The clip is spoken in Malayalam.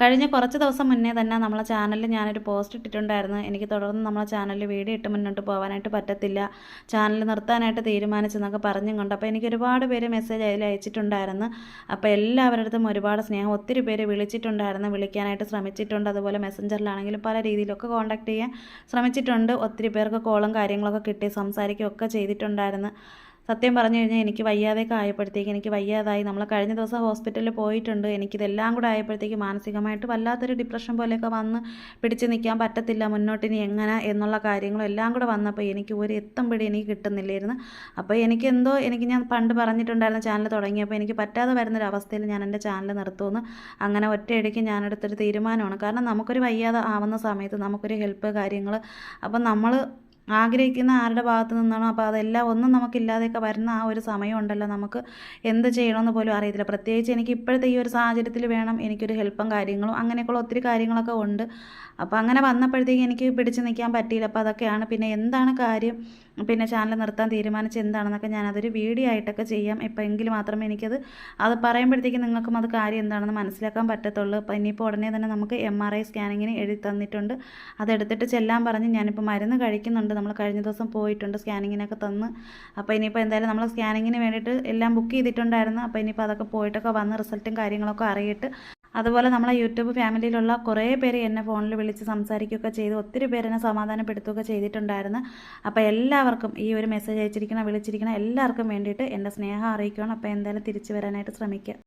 കഴിഞ്ഞ കുറച്ച് ദിവസം മുന്നേ തന്നെ നമ്മളെ ചാനലിൽ ഞാനൊരു പോസ്റ്റ് ഇട്ടിട്ടുണ്ടായിരുന്നു. എനിക്ക് തുടർന്ന് നമ്മളെ ചാനലിൽ വീഡിയോ ഇട്ട് മുന്നോട്ട് പോകാനായിട്ട് പറ്റത്തില്ല. ചാനൽ നിർത്താനായിട്ട് തീരുമാനിച്ചെന്നൊക്കെ പറഞ്ഞും കൊണ്ട് അപ്പോൾ എനിക്ക് ഒരുപാട് പേര് മെസ്സേജ് അതിൽ അയച്ചിട്ടുണ്ടായിരുന്നു. അപ്പോൾ എല്ലാവരുടെ അടുത്തും ഒരുപാട് സ്നേഹം ഒത്തിരി പേര് വിളിച്ചിട്ടുണ്ടായിരുന്നു. വിളിക്കാനായിട്ട് ശ്രമിച്ചിട്ടുണ്ട്. അതുപോലെ മെസ്സഞ്ചറിലാണെങ്കിലും പല രീതിയിലൊക്കെ കോൺടാക്ട് ചെയ്യാൻ ശ്രമിച്ചിട്ടുണ്ട്. ഒത്തിരി പേർക്ക് കോളും കാര്യങ്ങളൊക്കെ കിട്ടി സംസാരിക്കുകയൊക്കെ ചെയ്തിട്ടുണ്ടായിരുന്നു. സത്യം പറഞ്ഞു കഴിഞ്ഞാൽ എനിക്ക് വയ്യാതെയൊക്കെ ആയപ്പോഴത്തേക്ക് എനിക്ക് വയ്യാതായി. നമ്മൾ കഴിഞ്ഞ ദിവസം ഹോസ്പിറ്റലിൽ പോയിട്ടുണ്ട്. എനിക്കിതെല്ലാം കൂടെ ആയപ്പോഴത്തേക്ക് മാനസികമായിട്ട് വല്ലാത്തൊരു ഡിപ്രഷൻ പോലെയൊക്കെ വന്ന് പിടിച്ച് നിൽക്കാൻ പറ്റത്തില്ല മുന്നോട്ടിനി എങ്ങനെ എന്നുള്ള കാര്യങ്ങളും എല്ലാം കൂടെ വന്നപ്പോൾ എനിക്ക് ഒരു എത്തും പിടി എനിക്ക് കിട്ടുന്നില്ലായിരുന്നു. അപ്പോൾ എനിക്ക് എന്തോ എനിക്ക് ഞാൻ പണ്ട് പറഞ്ഞിട്ടുണ്ടായിരുന്ന ചാനൽ തുടങ്ങിയപ്പോൾ എനിക്ക് പറ്റാതെ വരുന്നൊരവസ്ഥയിൽ ഞാൻ എന്റെ ചാനൽ നിർത്തുമെന്ന് അങ്ങനെ ഒറ്റയടിക്ക് ഞാനെടുത്തൊരു തീരുമാനമാണ്. കാരണം നമുക്കൊരു വയ്യാതെ ആവുന്ന സമയത്ത് നമുക്കൊരു ഹെൽപ്പ് കാര്യങ്ങൾ അപ്പം നമ്മൾ ആഗ്രഹിക്കുന്ന ആരുടെ ഭാഗത്ത് നിന്നാണോ? അപ്പോൾ അതെല്ലാം ഒന്നും നമുക്കില്ലാതെയൊക്കെ വരുന്ന ആ ഒരു സമയം ഉണ്ടല്ലോ നമുക്ക്. എന്ത് ചെയ്യണമെന്ന് പോലും അറിയത്തില്ല. പ്രത്യേകിച്ച് എനിക്ക് ഇപ്പോഴത്തെ ഈ ഒരു സാഹചര്യത്തിൽ വേണം എനിക്കൊരു ഹെൽപ്പും കാര്യങ്ങളും അങ്ങനെയൊക്കെയുള്ള ഒത്തിരി കാര്യങ്ങളൊക്കെ ഉണ്ട്. അപ്പോൾ അങ്ങനെ വന്നപ്പോഴത്തേക്ക് എനിക്ക് പിടിച്ച് നിൽക്കാൻ പറ്റിയില്ല. അപ്പോൾ അതൊക്കെയാണ് പിന്നെ എന്താണ് കാര്യം? പിന്നെ ചാനൽ നിർത്താൻ തീരുമാനിച്ച് എന്താണെന്നൊക്കെ ഞാനതൊരു വീഡിയോ ആയിട്ടൊക്കെ ചെയ്യാം. ഇപ്പോൾ എങ്കിൽ മാത്രമേ എനിക്കത് അത് പറയുമ്പോഴത്തേക്ക് നിങ്ങൾക്കും അത് കാര്യം എന്താണെന്ന് മനസ്സിലാക്കാൻ പറ്റത്തുള്ളൂ. അപ്പോൾ ഇനിയിപ്പോൾ ഉടനെ തന്നെ നമുക്ക് എം ആർ ഐ സ്കാനിങ്ങിന് എഴുതി തന്നിട്ടുണ്ട്. അതെടുത്തിട്ട് ചെല്ലാൻ പറഞ്ഞ് ഞാനിപ്പോൾ മരുന്ന് കഴിക്കുന്നുണ്ട്. നമ്മൾ കഴിഞ്ഞ ദിവസം പോയിട്ടുണ്ട് സ്കാനിങ്ങിനൊക്കെ തന്ന്. അപ്പോൾ ഇനിയിപ്പോൾ എന്തായാലും നമ്മൾ സ്കാനിങ്ങിന് വേണ്ടിയിട്ട് എല്ലാം ബുക്ക് ചെയ്തിട്ടുണ്ടായിരുന്നു. അപ്പോൾ ഇനിയിപ്പോൾ അതൊക്കെ പോയിട്ടൊക്കെ വന്ന് റിസൾട്ടും കാര്യങ്ങളൊക്കെ അറിയിട്ട് അതുപോലെ നമ്മളെ യൂട്യൂബ് ഫാമിലിയിലുള്ള കുറേ പേര് എന്നെ ഫോണിൽ വിളിച്ച് സംസാരിക്കുകയൊക്കെ ചെയ്ത്. ഒത്തിരി പേര് എന്നെ സമാധാനപ്പെടുത്തുകയൊക്കെ ചെയ്തിട്ടുണ്ടായിരുന്നു. അപ്പോൾ എല്ലാവർക്കും ഈ ഒരു മെസ്സേജ് അയച്ചിരിക്കണം വിളിച്ചിരിക്കണം എല്ലാവർക്കും വേണ്ടിയിട്ട് എന്റെ സ്നേഹം അറിയിക്കണം അപ്പോൾ എന്തായാലും തിരിച്ചു വരാനായിട്ട് ശ്രമിക്കുക.